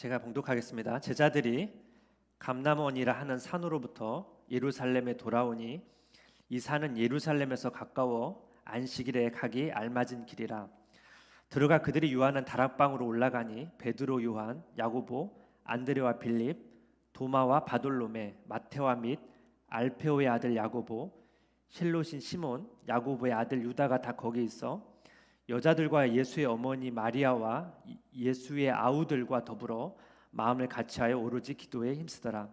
제가 봉독하겠습니다. 제자들이 감남원이라 하는 산으로부터 예루살렘에 돌아오니 이 산은 예루살렘에서 가까워 안식일에 가기 알맞은 길이라 들어가 그들이 유하는 다락방으로 올라가니 베드로 요한 야고보 안드레와 빌립 도마와 바돌로메 마테와 및 알페오의 아들 야고보 실로신 시몬 야고보의 아들 유다가 다 거기 있어 여자들과 예수의 어머니 마리아와 이- 예수의 아우들과 더불어 마음을 같이하여 오로지 기도에 힘쓰더라.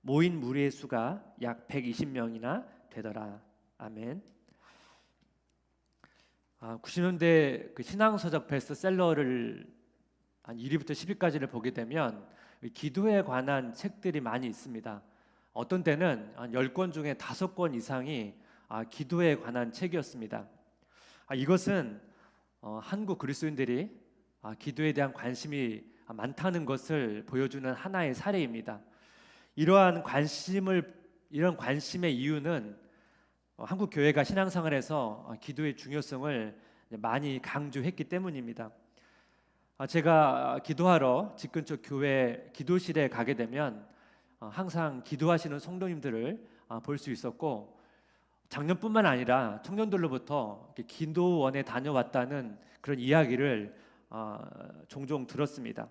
모인 무리의 수가 약 120명이나 되더라. 아멘. 아, 90년대 그 신앙서적 베스트셀러를 한 1위부터 10위까지를 보게 되면 이 기도에 관한 책들이 많이 있습니다. 어떤 때는 한 10권 중에 5권 이상이 아, 기도에 관한 책이었습니다. 아, 이것은 어, 한국 그리스도인들이 아, 기도에 대한 관심이 많다는 것을 보여주는 하나의 사례입니다. 이러한 관심을 이런 관심의 이유는 어, 한국 교회가 신앙생활에서 어, 기도의 중요성을 많이 강조했기 때문입니다. 아, 제가 기도하러 집 근처 교회 기도실에 가게 되면 어, 항상 기도하시는 성도님들을 아, 볼수 있었고 작년뿐만 아니라 청년들로부터 기도원에 다녀왔다는 그런 이야기를 아, 종종 들었습니다.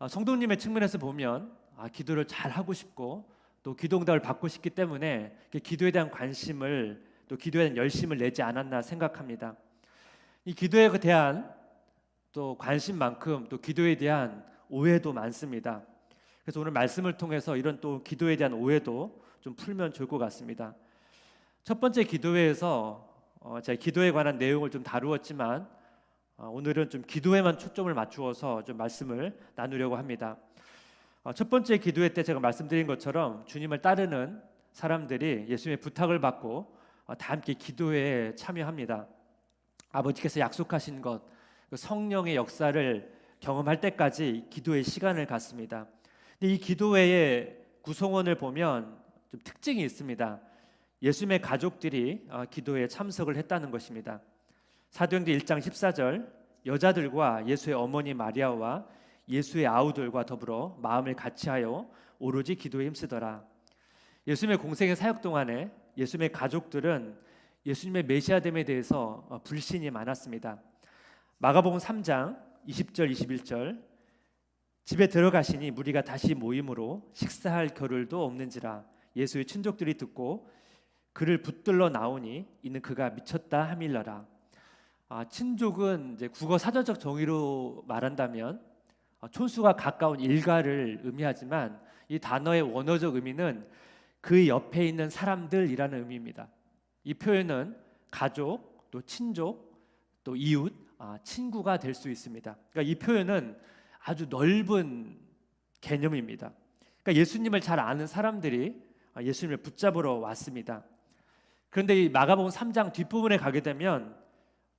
아, 성도님의 측면에서 보면 아, 기도를 잘 하고 싶고 또 기도응답을 받고 싶기 때문에 기도에 대한 관심을 또 기도에 대한 열심을 내지 않았나 생각합니다. 이 기도에 대한 또 관심만큼 또 기도에 대한 오해도 많습니다. 그래서 오늘 말씀을 통해서 이런 또 기도에 대한 오해도 좀 풀면 좋을 것 같습니다. 첫 번째 기도회에서 어, 제가 기도에 관한 내용을 좀 다루었지만 어, 오늘은 좀 기도에만 초점을 맞추어서 좀 말씀을 나누려고 합니다. 어, 첫 번째 기도회 때 제가 말씀드린 것처럼 주님을 따르는 사람들이 예수님의 부탁을 받고 어, 다 함께 기도회에 참여합니다. 아버지께서 약속하신 것, 그 성령의 역사를 경험할 때까지 기도의 시간을 갖습니다. 근데 이 기도회의 구성원을 보면 좀 특징이 있습니다. 예수님의 가족들이 어, 기도에 참석을 했다는 것입니다. 사도행전 1장 14절 여자들과 예수의 어머니 마리아와 예수의 아우들과 더불어 마음을 같이하여 오로지 기도에 힘쓰더라. 예수님의 공생의 사역 동안에 예수님의 가족들은 예수님의 메시아됨에 대해서 어, 불신이 많았습니다. 마가복음 3장 20절 21절 집에 들어가시니 무리가 다시 모임으로 식사할 겨를도 없는지라 예수의 친족들이 듣고 그를 붙들러 나오니 이는 그가 미쳤다 함일러라. 아, 친족은 이제 국어 사전적 정의로 말한다면 아, 촌수가 가까운 일가를 의미하지만 이 단어의 원어적 의미는 그 옆에 있는 사람들이라는 의미입니다. 이 표현은 가족, 또 친족, 또 이웃, 아, 친구가 될 수 있습니다. 그러니까 이 표현은 아주 넓은 개념입니다. 그러니까 예수님을 잘 아는 사람들이 아, 예수님을 붙잡으러 왔습니다. 그런데 이 마가복음 3장 뒷부분에 가게 되면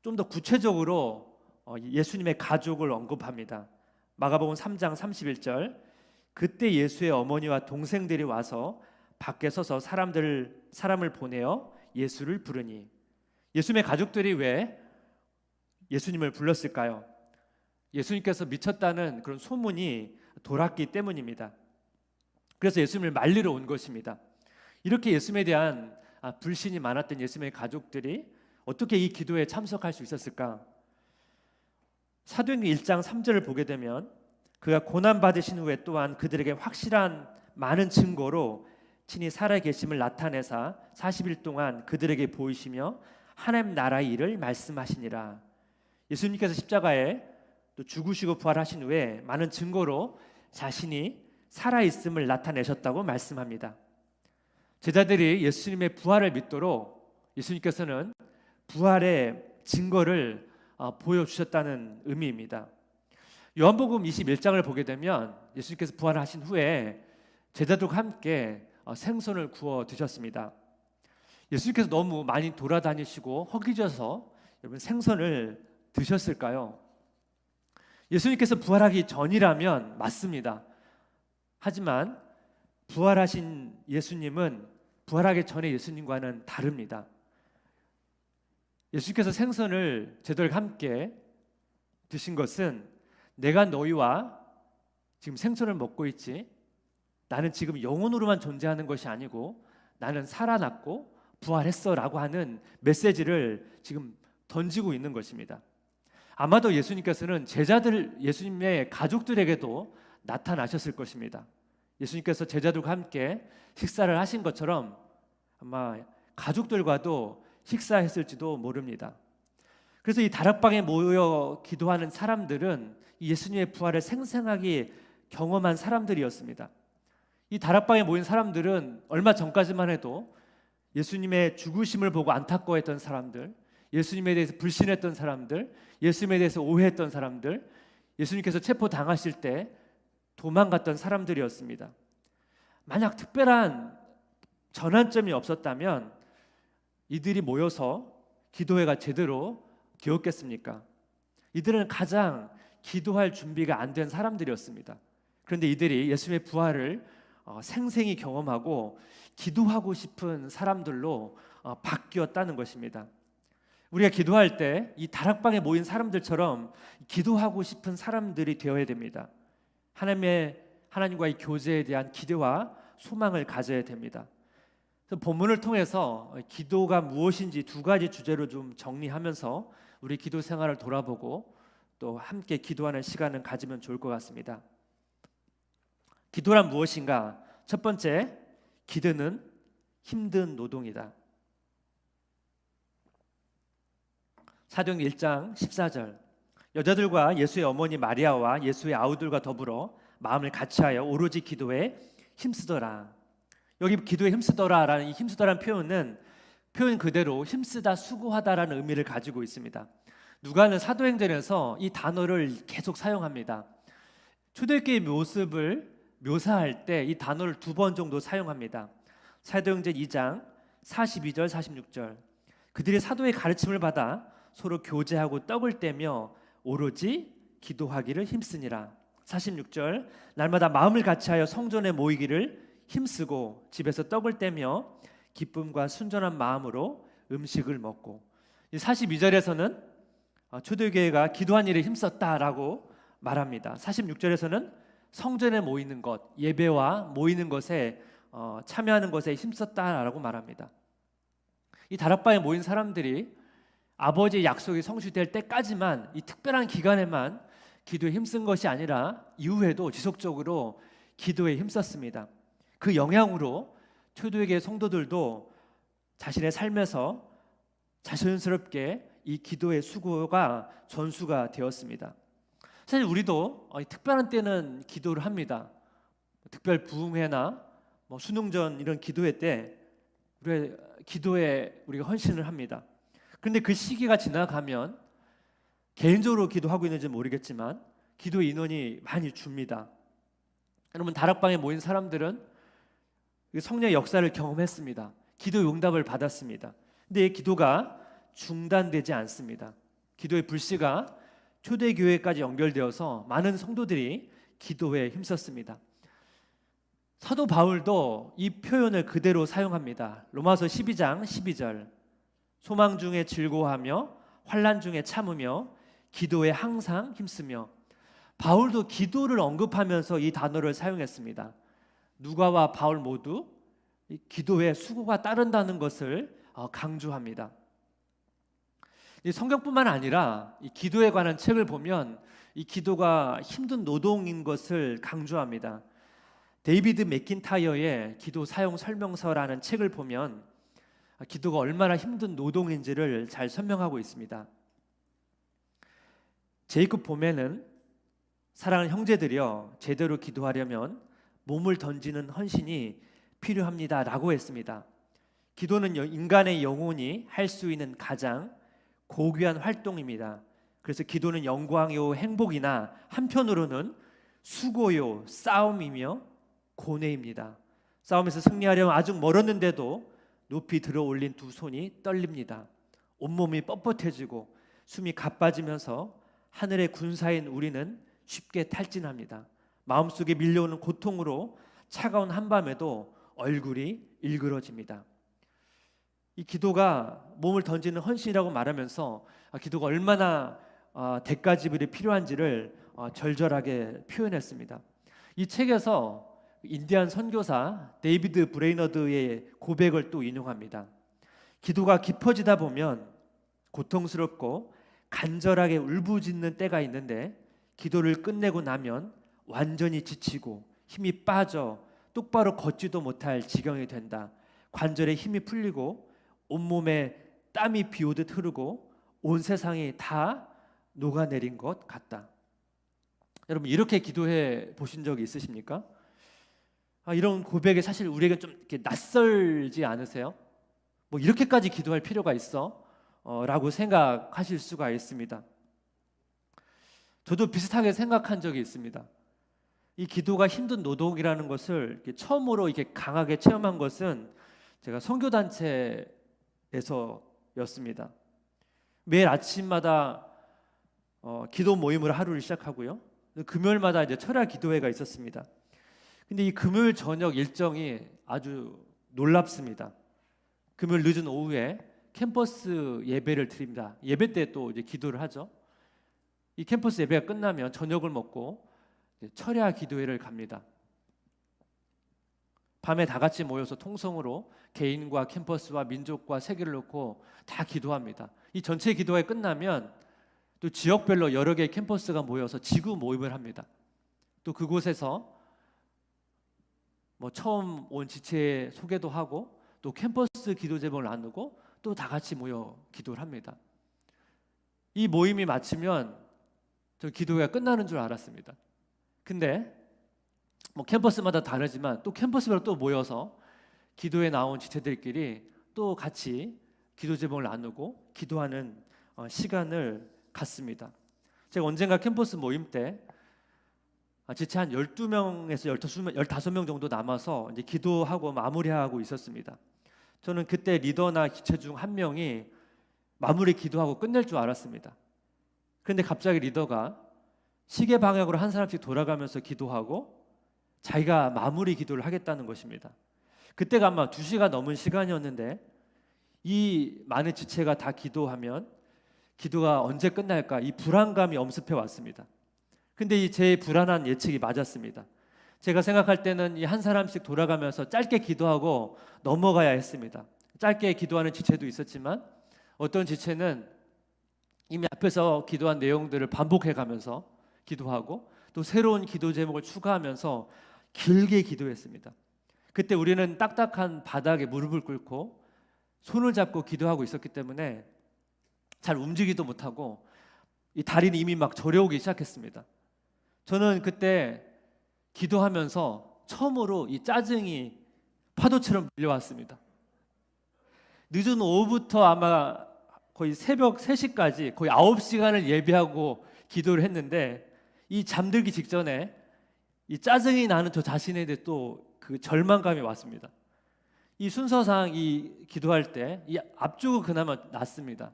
좀 더 구체적으로 어, 예수님의 가족을 언급합니다. 마가복음 3장 31절 그때 예수의 어머니와 동생들이 와서 밖에 서서 사람들 사람을 보내어 예수를 부르니 예수님의 가족들이 왜 예수님을 불렀을까요? 예수님께서 미쳤다는 그런 소문이 돌았기 때문입니다. 그래서 예수님을 말리러 온 것입니다. 이렇게 예수님에 대한 아, 불신이 많았던 예수님의 가족들이 어떻게 이 기도에 참석할 수 있었을까? 사도행전 1장 3절을 보게 되면 그가 고난 받으신 후에 또한 그들에게 확실한 많은 증거로 친히 살아 계심을 나타내사 40일 동안 그들에게 보이시며 하나님 나라의 일을 말씀하시니라. 예수님께서 십자가에 또 죽으시고 부활하신 후에 많은 증거로 자신이 살아 있음을 나타내셨다고 말씀합니다. 제자들이 예수님의 부활을 믿도록 예수님께서는 부활의 증거를 어, 보여주셨다는 의미입니다. 요한복음 21장을 보게 되면 예수님께서 부활하신 후에 제자들과 함께 어, 생선을 구워 드셨습니다. 예수님께서 너무 많이 돌아다니시고 허기져서 여러분 생선을 드셨을까요? 예수님께서 부활하기 전이라면 맞습니다. 하지만 부활하신 예수님은 부활하기 전에 예수님과는 다릅니다. 예수님께서 생선을 제들과 함께 드신 것은 내가 너희와 지금 생선을 먹고 있지. 나는 지금 영혼으로만 존재하는 것이 아니고 나는 살아났고 부활했어라고 하는 메시지를 지금 던지고 있는 것입니다. 아마도 예수님께서는 제자들 예수님의 가족들에게도 나타나셨을 것입니다. 예수님께서 제자들과 함께 식사를 하신 것처럼 아마 가족들과도 식사했을지도 모릅니다. 그래서 이 다락방에 모여 기도하는 사람들은 이 예수님의 부활을 생생하게 경험한 사람들이었습니다. 이 다락방에 모인 사람들은 얼마 전까지만 해도 예수님의 죽으심을 보고 안타까워했던 사람들, 예수님에 대해서 불신했던 사람들, 예수님에 대해서 오해했던 사람들, 예수님께서 체포 당하실 때 도망갔던 사람들이었습니다. 만약 특별한 전환점이 없었다면 이들이 모여서 기도회가 제대로 되었겠습니까? 이들은 가장 기도할 준비가 안 된 사람들이었습니다. 그런데 이들이 예수님의 부활을 어, 생생히 경험하고 기도하고 싶은 사람들로 어, 바뀌었다는 것입니다. 우리가 기도할 때 이 다락방에 모인 사람들처럼 기도하고 싶은 사람들이 되어야 됩니다. 하나님의 하나님과의 교제에 대한 기대와 소망을 가져야 됩니다. 본문을 통해서 기도가 무엇인지 두 가지 주제로 좀 정리하면서 우리 기도 생활을 돌아보고 또 함께 기도하는 시간을 가지면 좋을 것 같습니다. 기도란 무엇인가? 첫 번째, 기도는 힘든 노동이다. 사도행 1장 14절 여자들과 예수의 어머니 마리아와 예수의 아우들과 더불어 마음을 같이하여 오로지 기도에 힘쓰더라. 여기 기도에 힘쓰더라라는 이 힘쓰더라는 표현은 표현 그대로 힘쓰다 수고하다라는 의미를 가지고 있습니다. 누가는 사도행전에서 이 단어를 계속 사용합니다. 초대교회의 모습을 묘사할 때 이 단어를 두 번 정도 사용합니다. 사도행전 2장 42절 46절 그들이 사도의 가르침을 받아 서로 교제하고 떡을 떼며 오로지 기도하기를 힘쓰니라. 46절 날마다 마음을 같이하여 성전에 모이기를 힘쓰고 집에서 떡을 떼며 기쁨과 순전한 마음으로 음식을 먹고 42절에서는 어, 초대교회가 기도한 일에 힘썼다라고 말합니다. 46절에서는 성전에 모이는 것, 예배와 모이는 것에 어, 참여하는 것에 힘썼다라고 말합니다. 이 다락방에 모인 사람들이 아버지의 약속이 성취될 때까지만 이 특별한 기간에만 기도에 힘쓴 것이 아니라 이후에도 지속적으로 기도에 힘썼습니다. 그 영향으로 초대교회 성도들도 자신의 삶에서 자연스럽게 이 기도의 수고가 전수가 되었습니다. 사실 우리도 어, 특별한 때는 기도를 합니다. 특별 부흥회나 뭐 수능전 이런 기도회 때 우리 기도에 우리가 헌신을 합니다. 그런데 그 시기가 지나가면 개인적으로 기도하고 있는지 모르겠지만 기도 인원이 많이 줍니다. 여러분 다락방에 모인 사람들은 성령의 역사를 경험했습니다. 기도 용답을 받았습니다. 근데 이 기도가 중단되지 않습니다. 기도의 불씨가 초대교회까지 연결되어서 많은 성도들이 기도에 힘썼습니다. 사도 바울도 이 표현을 그대로 사용합니다. 로마서 12장 12절. 소망 중에 즐거워하며 환난 중에 참으며 기도에 항상 힘쓰며 바울도 기도를 언급하면서 이 단어를 사용했습니다. 누가와 바울 모두 기도에 수고가 따른다는 것을 어, 강조합니다. 성경뿐만 아니라 이 기도에 관한 책을 보면 이 기도가 힘든 노동인 것을 강조합니다. 데이비드 맥킨타이어의 기도 사용 설명서라는 책을 보면 기도가 얼마나 힘든 노동인지를 잘 설명하고 있습니다. 제이콥 봄에는 사랑하는 형제들이여 제대로 기도하려면 몸을 던지는 헌신이 필요합니다라고 했습니다. 기도는 인간의 영혼이 할 수 있는 가장 고귀한 활동입니다. 그래서 기도는 영광이요 행복이나 한편으로는 수고요 싸움이며 고뇌입니다. 싸움에서 승리하려면 아직 멀었는데도 높이 들어 올린 두 손이 떨립니다. 온몸이 뻣뻣해지고 숨이 가빠지면서 하늘의 군사인 우리는 쉽게 탈진합니다. 마음속에 밀려오는 고통으로 차가운 한밤에도 얼굴이 일그러집니다. 이 기도가 몸을 던지는 헌신이라고 말하면서 아, 기도가 얼마나 어, 대가지불이 필요한지를 어, 절절하게 표현했습니다. 이 책에서 인디안 선교사 데이비드 브레이너드의 고백을 또 인용합니다. 기도가 깊어지다 보면 고통스럽고 간절하게 울부짖는 때가 있는데 기도를 끝내고 나면 완전히 지치고 힘이 빠져 똑바로 걷지도 못할 지경이 된다. 관절에 힘이 풀리고 온몸에 땀이 비오듯 흐르고 온 세상이 다 녹아내린 것 같다. 여러분 이렇게 기도해 보신 적이 있으십니까? 아, 이런 고백이 사실 우리에게 좀 이렇게 낯설지 않으세요? 뭐 이렇게까지 기도할 필요가 있어? 어, 라고 생각하실 수가 있습니다. 저도 비슷하게 생각한 적이 있습니다. 이 기도가 힘든 노동이라는 것을 이렇게 처음으로 이렇게 강하게 체험한 것은 제가 선교 단체에서였습니다. 매일 아침마다 어, 기도 모임을 하루를 시작하고요. 금요일마다 이제 철야 기도회가 있었습니다. 근데 이 금요일 저녁 일정이 아주 놀랍습니다. 금요일 늦은 오후에 캠퍼스 예배를 드립니다. 예배 때 또 이제 기도를 하죠. 이 캠퍼스 예배가 끝나면 저녁을 먹고 철야 기도회를 갑니다. 밤에 다 같이 모여서 통성으로 개인과 캠퍼스와 민족과 세계를 놓고 다 기도합니다. 이 전체 기도회 끝나면 또 지역별로 여러 개의 캠퍼스가 모여서 지구 모임을 합니다. 또 그곳에서 뭐 처음 온 지체 소개도 하고 또 캠퍼스 기도 제목을 나누고 또 다 같이 모여 기도를 합니다. 이 모임이 마치면 저 기도가 끝나는 줄 알았습니다. 근데 뭐 캠퍼스마다 다르지만 또 캠퍼스별로 또 모여서 기도에 나온 지체들끼리 또 같이 기도 제목을 나누고 기도하는 어, 시간을 갖습니다. 제가 언젠가 캠퍼스 모임 때 아, 지체 한 12명에서 15명, 15명 정도 남아서 이제 기도하고 마무리하고 있었습니다. 저는 그때 리더나 기체 중 한 명이 마무리 기도하고 끝낼 줄 알았습니다. 그런데 갑자기 리더가 시계 방향으로 한 사람씩 돌아가면서 기도하고 자기가 마무리 기도를 하겠다는 것입니다. 그때가 아마 2시가 넘은 시간이었는데 이 많은 지체가 다 기도하면 기도가 언제 끝날까 이 불안감이 엄습해 왔습니다. 근데 이 제 불안한 예측이 맞았습니다. 제가 생각할 때는 이 한 사람씩 돌아가면서 짧게 기도하고 넘어가야 했습니다. 짧게 기도하는 지체도 있었지만 어떤 지체는 이미 앞에서 기도한 내용들을 반복해 가면서 기도하고 또 새로운 기도 제목을 추가하면서 길게 기도했습니다. 그때 우리는 딱딱한 바닥에 무릎을 꿇고 손을 잡고 기도하고 있었기 때문에 잘 움직이도 못하고 이 다리는 이미 막 저려오기 시작했습니다. 저는 그때 기도하면서 처음으로 이 짜증이 파도처럼 밀려왔습니다. 늦은 오후부터 아마 거의 새벽 3시까지 거의 9시간을 예배하고 기도를 했는데 이 잠들기 직전에 이 짜증이 나는 저 자신에 대해 또 그 절망감이 왔습니다. 이 순서상 이 기도할 때 이 앞쪽은 그나마 낫습니다.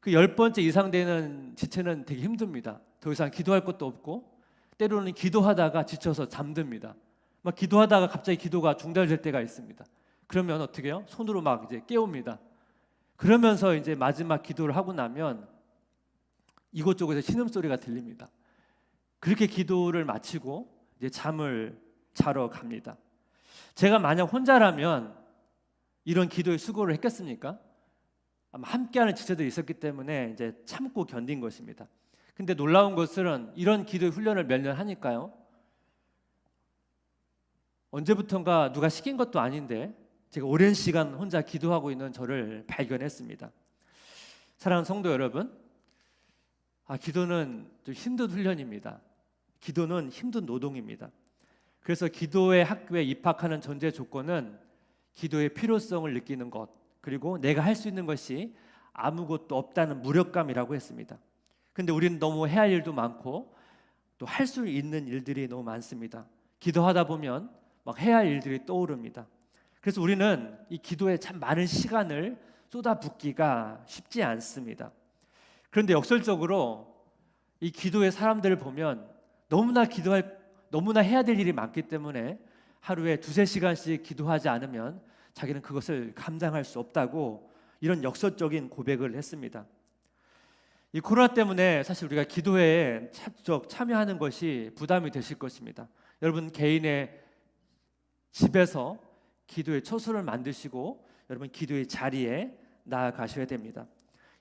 그 열 번째 이상 되는 지체는 되게 힘듭니다. 더 이상 기도할 것도 없고 때로는 기도하다가 지쳐서 잠듭니다. 막 기도하다가 갑자기 기도가 중단될 때가 있습니다. 그러면 어떻게 해요? 손으로 막 이제 깨웁니다. 그러면서 이제 마지막 기도를 하고 나면 이곳저곳에 신음소리가 들립니다. 그렇게 기도를 마치고 이제 잠을 자러 갑니다. 제가 만약 혼자라면 이런 기도에 수고를 했겠습니까? 아마 함께하는 지체들이 있었기 때문에 이제 참고 견딘 것입니다. 근데 놀라운 것은 이런 기도 훈련을 몇 년 하니까요. 언제부턴가 누가 시킨 것도 아닌데 제가 오랜 시간 혼자 기도하고 있는 저를 발견했습니다. 사랑하는 성도 여러분, 아, 기도는 좀 힘든 훈련입니다. 기도는 힘든 노동입니다. 그래서 기도의 학교에 입학하는 전제 조건은 기도의 필요성을 느끼는 것, 그리고 내가 할 수 있는 것이 아무것도 없다는 무력감이라고 했습니다. 근데 우리는 너무 해야 할 일도 많고 또 할 수 있는 일들이 너무 많습니다. 기도하다 보면 막 해야 할 일들이 떠오릅니다. 그래서 우리는 이 기도에 참 많은 시간을 쏟아붓기가 쉽지 않습니다. 그런데 역설적으로 이 기도의 사람들을 보면 너무나 기도할 너무나 해야 될 일이 많기 때문에 하루에 두세 시간씩 기도하지 않으면 자기는 그것을 감당할 수 없다고 이런 역설적인 고백을 했습니다. 이 코로나 때문에 사실 우리가 기도에 적극 참여하는 것이 부담이 되실 것입니다. 여러분 개인의 집에서 기도의 처소를 만드시고 여러분 기도의 자리에 나아가셔야 됩니다.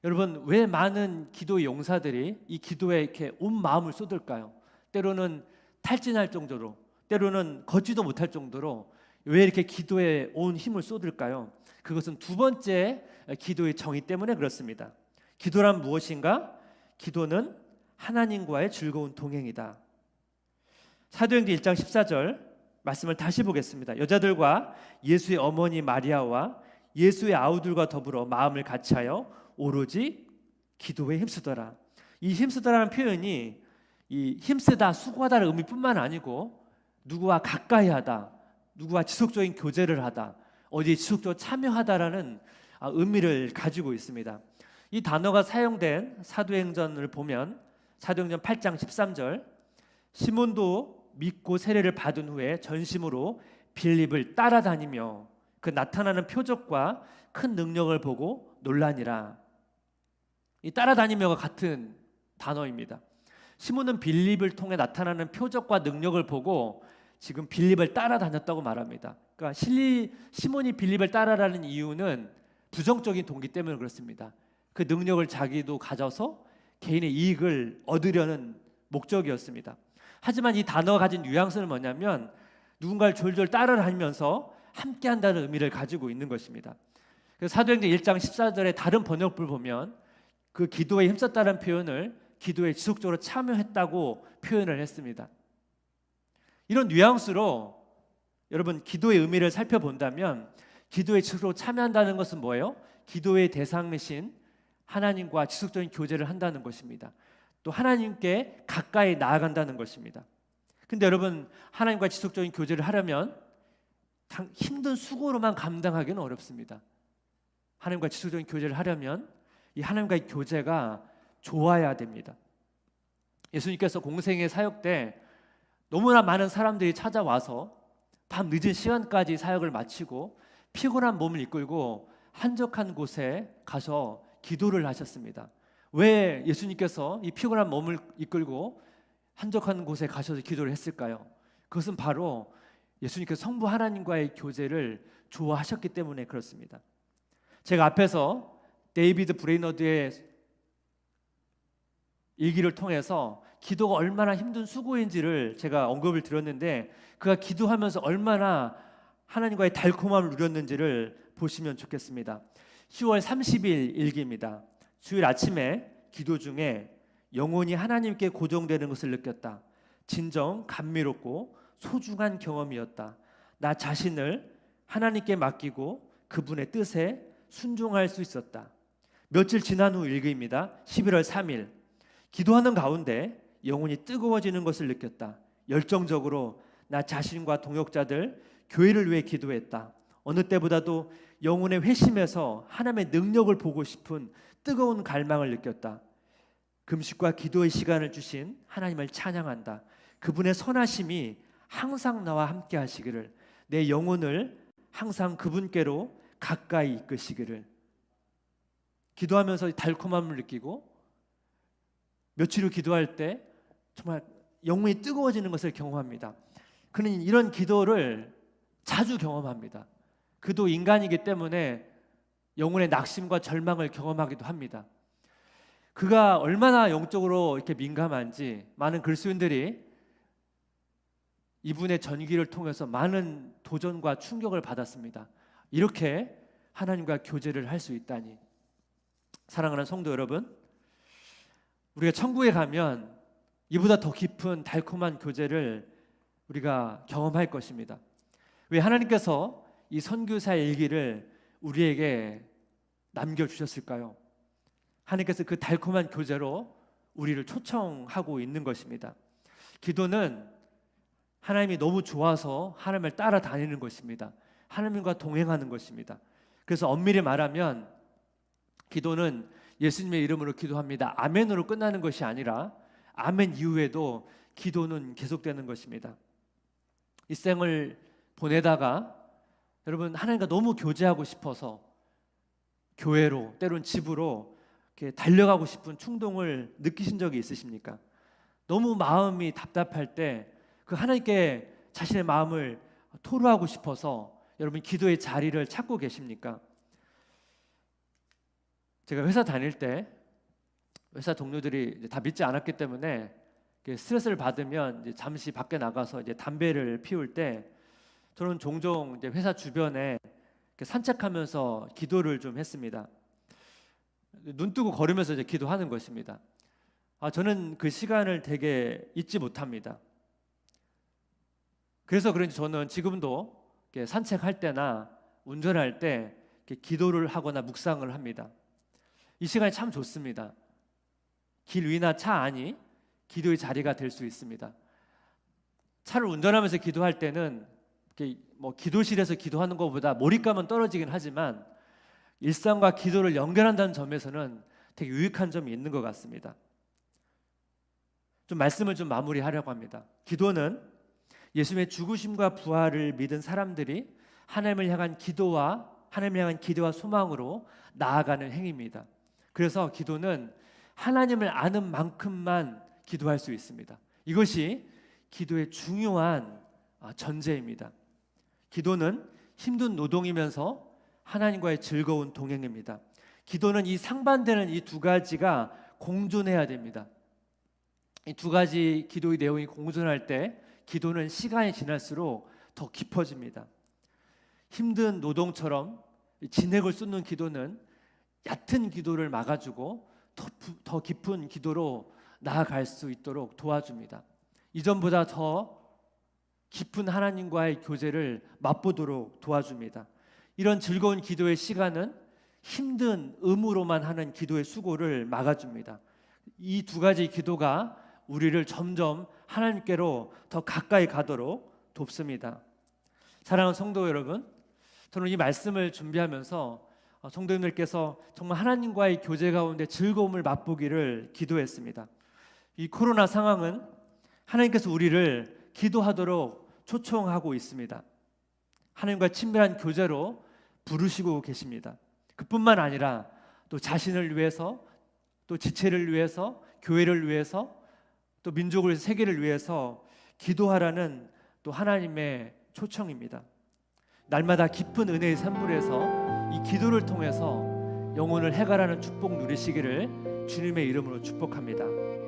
여러분 왜 많은 기도 용사들이 이 기도에 이렇게 온 마음을 쏟을까요? 때로는 탈진할 정도로, 때로는 걷지도 못할 정도로 왜 이렇게 기도에 온 힘을 쏟을까요? 그것은 두 번째 기도의 정의 때문에 그렇습니다. 기도란 무엇인가? 기도는 하나님과의 즐거운 동행이다. 사도행전 1장 14절 말씀을 다시 보겠습니다. 여자들과 예수의 어머니 마리아와 예수의 아우들과 더불어 마음을 같이하여 오로지 기도에 힘쓰더라. 이 힘쓰다라는 표현이 이 힘쓰다, 수고하다는 의미뿐만 아니고 누구와 가까이 하다, 누구와 지속적인 교제를 하다, 어디에 지속적으로 참여하다라는 아, 의미를 가지고 있습니다. 이 단어가 사용된 사도행전을 보면 사도행전 8장 13절 시몬도 믿고 세례를 받은 후에 전심으로 빌립을 따라다니며 그 나타나는 표적과 큰 능력을 보고 놀라니라. 이 따라다니며가 같은 단어입니다. 시몬은 빌립을 통해 나타나는 표적과 능력을 보고 지금 빌립을 따라다녔다고 말합니다. 그러니까 실리, 시몬이 빌립을 따라라는 이유는 부정적인 동기 때문에 그렇습니다. 그 능력을 자기도 가져서 개인의 이익을 얻으려는 목적이었습니다. 하지만 이 단어가 가진 뉘앙스는 뭐냐면 누군가를 졸졸 따라다니면서 함께 한다는 의미를 가지고 있는 것입니다. 사도행전 1장 14절의 다른 번역을 보면 그 기도에 힘썼다는 표현을 기도에 지속적으로 참여했다고 표현을 했습니다. 이런 뉘앙스로 여러분 기도의 의미를 살펴본다면 기도에 지속적으로 참여한다는 것은 뭐예요? 기도의 대상이신 하나님과 지속적인 교제를 한다는 것입니다. 또 하나님께 가까이 나아간다는 것입니다. 근데 여러분 하나님과 지속적인 교제를 하려면 힘든 수고로만 감당하기는 어렵습니다. 하나님과 지속적인 교제를 하려면 이 하나님과의 교제가 좋아야 됩니다. 예수님께서 공생의 사역 때 너무나 많은 사람들이 찾아와서 밤 늦은 시간까지 사역을 마치고 피곤한 몸을 이끌고 한적한 곳에 가서 기도를 하셨습니다. 왜 예수님께서 이 피곤한 몸을 이끌고 한적한 곳에 가셔서 기도를 했을까요? 그것은 바로 예수님께서 성부 하나님과의 교제를 좋아하셨기 때문에 그렇습니다. 제가 앞에서 데이비드 브레이너드의 일기를 통해서 기도가 얼마나 힘든 수고인지를 제가 언급을 드렸는데 그가 기도하면서 얼마나 하나님과의 달콤함을 누렸는지를 보시면 좋겠습니다. 10월 30일 일기입니다. 주일 아침에 기도 중에 영혼이 하나님께 고정되는 것을 느꼈다. 진정 감미롭고 소중한 경험이었다. 나 자신을 하나님께 맡기고 그분의 뜻에 순종할 수 있었다. 며칠 지난 후 일기입니다. 11월 3일 기도하는 가운데 영혼이 뜨거워지는 것을 느꼈다. 열정적으로 나 자신과 동역자들 교회를 위해 기도했다. 어느 때보다도 영혼의 회심에서 하나님의 능력을 보고 싶은 뜨거운 갈망을 느꼈다. 금식과 기도의 시간을 주신 하나님을 찬양한다. 그분의 선하심이 항상 나와 함께 하시기를 내 영혼을 항상 그분께로 가까이 이끄시기를 기도하면서 달콤함을 느끼고 며칠 후 기도할 때 정말 영혼이 뜨거워지는 것을 경험합니다. 그는 이런 기도를 자주 경험합니다. 그도 인간이기 때문에 영혼의 낙심과 절망을 경험하기도 합니다. 그가 얼마나 영적으로 이렇게 민감한지 많은 그리스도인들이 이분의 전기를 통해서 많은 도전과 충격을 받았습니다. 이렇게 하나님과 교제를 할 수 있다니. 사랑하는 성도 여러분, 우리가 천국에 가면 이보다 더 깊은 달콤한 교제를 우리가 경험할 것입니다. 왜 하나님께서 이 선교사의 일기를 우리에게 남겨 주셨을까요? 하나님께서 그 달콤한 교제로 우리를 초청하고 있는 것입니다. 기도는 하나님이 너무 좋아서 하나님을 따라다니는 것입니다. 하나님과 동행하는 것입니다. 그래서 엄밀히 말하면 기도는 예수님의 이름으로 기도합니다. 아멘으로 끝나는 것이 아니라 아멘 이후에도 기도는 계속되는 것입니다. 이 생을 보내다가 여러분 하나님과 너무 교제하고 싶어서 교회로 때론 집으로 이렇게 달려가고 싶은 충동을 느끼신 적이 있으십니까? 너무 마음이 답답할 때 그 하나님께 자신의 마음을 토로하고 싶어서 여러분 기도의 자리를 찾고 계십니까? 제가 회사 다닐 때 회사 동료들이 다 믿지 않았기 때문에 스트레스를 받으면 잠시 밖에 나가서 이제 담배를 피울 때 저는 종종 이제 회사 주변에 산책하면서 기도를 좀 했습니다. 눈 뜨고 걸으면서 이제 기도하는 것입니다. 아, 저는 그 시간을 되게 잊지 못합니다. 그래서 그런지 저는 지금도 산책할 때나 운전할 때 기도를 하거나 묵상을 합니다. 이 시간이 참 좋습니다. 길 위나 차 안이 기도의 자리가 될 수 있습니다. 차를 운전하면서 기도할 때는 뭐 기도실에서 기도하는 것보다 몰입감은 떨어지긴 하지만 일상과 기도를 연결한다는 점에서는 되게 유익한 점이 있는 것 같습니다. 좀 말씀을 좀 마무리하려고 합니다. 기도는 예수님의 죽으심과 부활을 믿은 사람들이 하나님을 향한 기도와 하나님을 향한 기도와 소망으로 나아가는 행위입니다. 그래서 기도는 하나님을 아는 만큼만 기도할 수 있습니다. 이것이 기도의 중요한 아, 전제입니다. 기도는 힘든 노동이면서 하나님과의 즐거운 동행입니다. 기도는 이 상반되는 이 두 가지가 공존해야 됩니다. 이 두 가지 기도의 내용이 공존할 때 기도는 시간이 지날수록 더 깊어집니다. 힘든 노동처럼 진액을 쏟는 기도는 얕은 기도를 막아주고 더, 부- 더 깊은 기도로 나아갈 수 있도록 도와줍니다. 이전보다 더 깊은 하나님과의 교제를 맛보도록 도와줍니다. 이런 즐거운 기도의 시간은 힘든 의무로만 하는 기도의 수고를 막아줍니다. 이 두 가지 기도가 우리를 점점 하나님께로 더 가까이 가도록 돕습니다. 사랑하는 성도 여러분, 저는 이 말씀을 준비하면서 어, 성도님들께서 정말 하나님과의 교제 가운데 즐거움을 맛보기를 기도했습니다. 이 코로나 상황은 하나님께서 우리를 기도하도록 초청하고 있습니다. 하나님과 친밀한 교제로 부르시고 계십니다. 그뿐만 아니라 또 자신을 위해서 또 지체를 위해서 교회를 위해서 또 민족을 세계를 위해서 기도하라는 또 하나님의 초청입니다. 날마다 깊은 은혜의 산물에서 이 기도를 통해서 영혼을 해가라는 축복 누리시기를 주님의 이름으로 축복합니다.